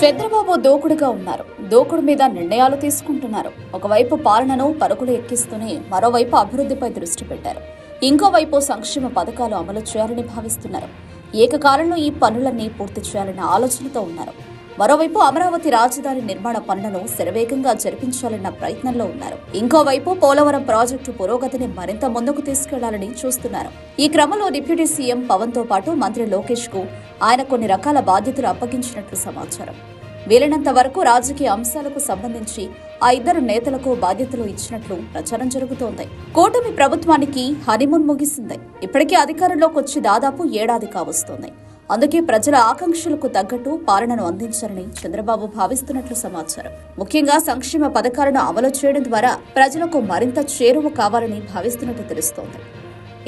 చంద్రబాబు దూకుడుగా ఉన్నారు. దూకుడు మీద నిర్ణయాలు తీసుకుంటున్నారు. ఒకవైపు పాలనను పరుగులు ఎక్కిస్తూనే మరోవైపు అభివృద్ధిపై దృష్టి పెట్టారు. ఇంకోవైపు సంక్షేమ పథకాలు అమలు చేయాలని భావిస్తున్నారు. ఏకకాలంలో ఈ పనులన్నీ పూర్తి చేయాలన్న ఆలోచనతో ఉన్నారు. మరోవైపు అమరావతి రాజధాని నిర్మాణ పనులను శరవేగంగా జరిపించాలన్న ప్రయత్నంలో ఉన్నారు. ఇంకోవైపు పోలవరం ప్రాజెక్టు పురోగతిని మరింత ముందుకు తీసుకెళ్ళాలని చూస్తున్నారు. ఈ క్రమంలో డిప్యూటీ సీఎం పవన్తో పాటు మంత్రి లోకేష్కు ఆయన కొన్ని రకాల బాధ్యతలు అప్పగించినట్లు సమాచారం. వీలైనంత వరకు రాజకీయ అంశాలకు సంబంధించి ఆ ఇద్దరు నేతలకు బాధ్యతలు ఇచ్చినట్లు ప్రచారం జరుగుతోంది. కూటమి ప్రభుత్వానికి హనీమూన్ ముగిసింది. ఇప్పటికే అధికారంలోకి వచ్చి దాదాపు ఏడాది కావస్తోంది. అందుకే ప్రజల ఆకాంక్షలకు తగ్గట్టు పాలనను అందించాలని చంద్రబాబు భావిస్తున్నట్లు సమాచారం. ముఖ్యంగా సంక్షేమ పథకాలను అమలు చేయడం ద్వారా ప్రజలకు మరింత చేరువ కావాలని భావిస్తున్నట్లు తెలుస్తోంది.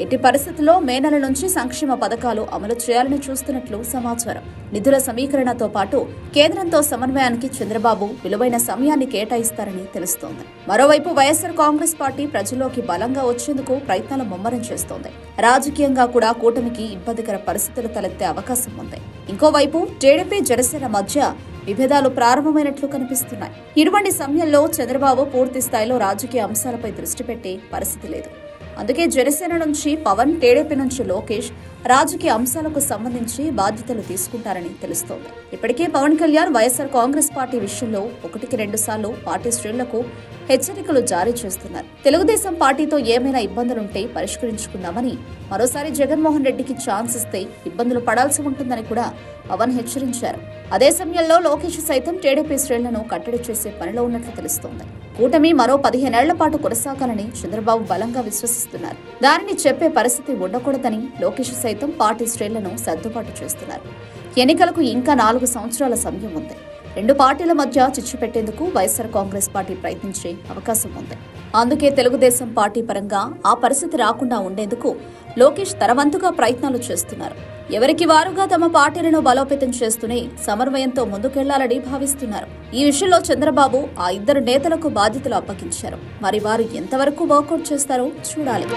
ఎట్టి పరిస్థితుల్లో మే నెల నుంచి సంక్షేమ పథకాలు అమలు చేయాలని చూస్తున్నట్లు సమాచారం. నిధుల సమీకరణతో పాటు కేంద్రంతో సమన్వయానికి చంద్రబాబు విలువైన సమయాన్ని కేటాయిస్తారని తెలుస్తోంది. మరోవైపు వైఎస్సార్ కాంగ్రెస్ పార్టీ ప్రజల్లోకి బలంగా వచ్చేందుకు ప్రయత్నాలు ముమ్మరం చేస్తోంది. రాజకీయంగా కూడా కూటమికి ఇబ్బందికర పరిస్థితులు తలెత్తే అవకాశం ఉంది. ఇంకోవైపు టీడీపీ జనసేన మధ్య విభేదాలు ప్రారంభమైనట్లు కనిపిస్తున్నాయి. ఇటువంటి సమయంలో చంద్రబాబు పూర్తి స్థాయిలో రాజకీయ అంశాలపై దృష్టి పెట్టే పరిస్థితి లేదు. అందుకే జనసేన నుంచి పవన్ టీడీపీ నుంచి లోకేష్ రాజకీయ అంశాలకు సంబంధించి బాధ్యతలు తీసుకుంటారని తెలుస్తోంది. ఇప్పటికే Pawan Kalyan YSR congress party విషయంలో ఒకటికి రెండు సార్లు పార్టీ శ్రేణులకు హెచ్చరికలు జారీ చేస్తున్నారు. తెలుగుదేశం పార్టీతో ఏమైనా ఇబ్బందులుంటే పరిష్కరించుకుందామని మరోసారి జగన్మోహన్ రెడ్డికి ఛాన్స్ ఇస్తే ఇబ్బందులు పడాల్సి ఉంటుందని కూడా పవన్ హెచ్చరించారు. అదే సమయంలో లోకేష్ సైతం టీడీపీ శ్రేణులను కట్టడి చేసే పనిలో ఉన్నట్లు తెలుస్తోంది. కూటమి మరో పదిహేనేళ్ళ పాటు కొనసాగాలని చంద్రబాబు బలంగా విశ్వసిస్తున్నారు. దానిని చెప్పే పరిస్థితి ఉండకూడదని లోకేష్ సైతం పార్టీ శ్రేణులను సర్దుబాటు చేస్తున్నారు. ఎన్నికలకు ఇంకా నాలుగు సంవత్సరాల సమయం ఉంది. రెండు పార్టీల మధ్య చిచ్చు పెట్టేందుకు వైఎస్ఆర్ కాంగ్రెస్ పార్టీ ప్రయత్నించే అవకాశం ఉంది. అందుకే తెలుగుదేశం పార్టీ పరంగా ఆ పరిస్థితి రాకుండా ఉండేందుకు లోకేష్ తరవంతుగా ప్రయత్నాలు చేస్తున్నారు. ఎవరికి వారుగా తమ పార్టీలను బలోపేతం చేస్తూనే సమన్వయంతో ముందుకెళ్ళాలని భావిస్తున్నారు. ఈ విషయంలో చంద్రబాబు ఆ ఇద్దరు నేతలకు బాధ్యతలు అప్పగించారు. మరి వారు ఎంతవరకు వర్కౌట్ చేస్తారో చూడాలి.